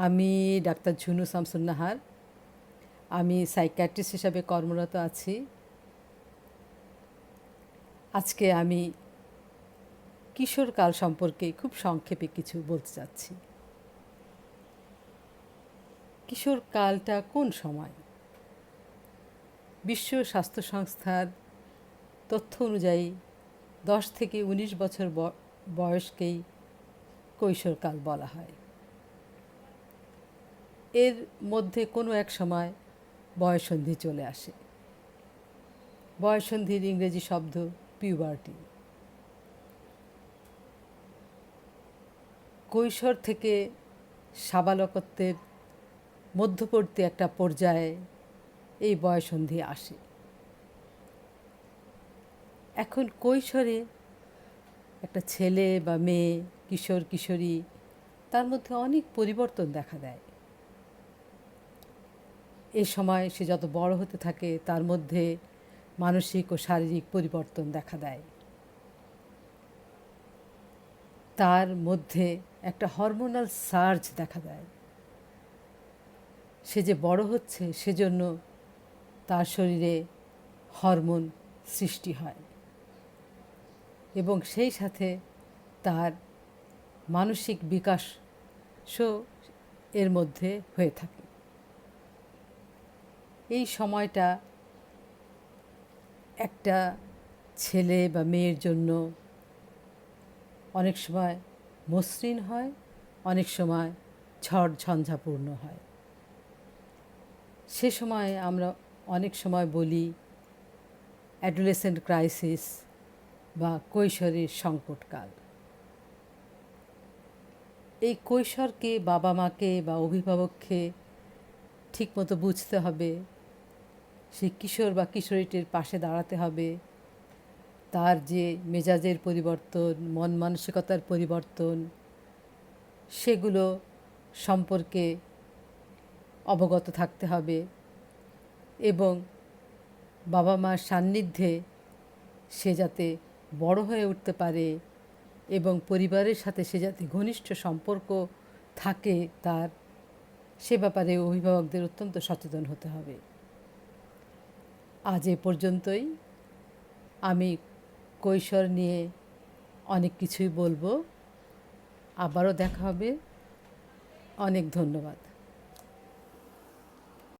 আমি ডাক্তার ঝুনু শামসুন্নাহার। আমি সাইকিয়াট্রিস্ট হিসাবে কর্মরত আছি। আজকে আমি কিশোরকাল সম্পর্কে খুব সংক্ষেপে কিছু বলতে চাচ্ছি। কিশোরকালটা কোন সময়? বিশ্ব স্বাস্থ্য সংস্থার তথ্য অনুযায়ী দশ থেকে উনিশ বছর ব- বয়সকেই কৈশোরকাল বলা হয়। এর মধ্যে কোনো এক সময় বয়সন্ধি চলে আসে। বয়সন্ধির ইংরেজি শব্দ পিউবার্টি কৈশোর থেকে সাবালকত্বের মধ্যবর্তী একটা পর্যায়ে এই বয়সন্ধি আসে। এখন কৈশোরে একটা ছেলে বা মেয়ে, কিশোর, কিশোরী, তার মধ্যে অনেক পরিবর্তন দেখা দেয়। এ সময় সে যত বড় হতে থাকে, তার মধ্যে মানসিক ও শারীরিক পরিবর্তন দেখা দেয়। তার মধ্যে একটা হরমোনাল সার্জ দেখা দেয়। সে যে বড় হচ্ছে, সেজন্য তার শরীরে হরমোন সৃষ্টি হয় এবং সেই সাথে তার মানসিক বিকাশও এর মধ্যে হয়ে থাকে। এই সময়টা একটা ছেলে বা মেয়ের জন্য অনেক সময় মসৃণ হয়, অনেক সময় ঝড় ঝঞ্ঝাপূর্ণ হয়। সে সময় আমরা অনেক সময় বলি অ্যাডোলেসেন্ট ক্রাইসিস বা কৈশোরের সংকটকাল। এই কৈশোরকে বাবা মাকে বা অভিভাবককে ঠিকমতো বুঝতে হবে সেই কিশোর বা কিশোরীটির পাশে দাঁড়াতে হবে। তার যে মেজাজের পরিবর্তন, মন মানসিকতার পরিবর্তন, সেগুলো সম্পর্কে অবগত থাকতে হবে এবং বাবা মার সান্নিধ্যে সে যাতে বড় হয়ে উঠতে পারে এবং পরিবারের সাথে সে যাতে ঘনিষ্ঠ সম্পর্ক থাকে, তার সে ব্যাপারে অভিভাবকদের অত্যন্ত সচেতন হতে হবে। আজ এ পর্যন্তই। আমি কৈশোর নিয়ে অনেক কিছুই বলব। আবারও দেখা হবে। অনেক ধন্যবাদ।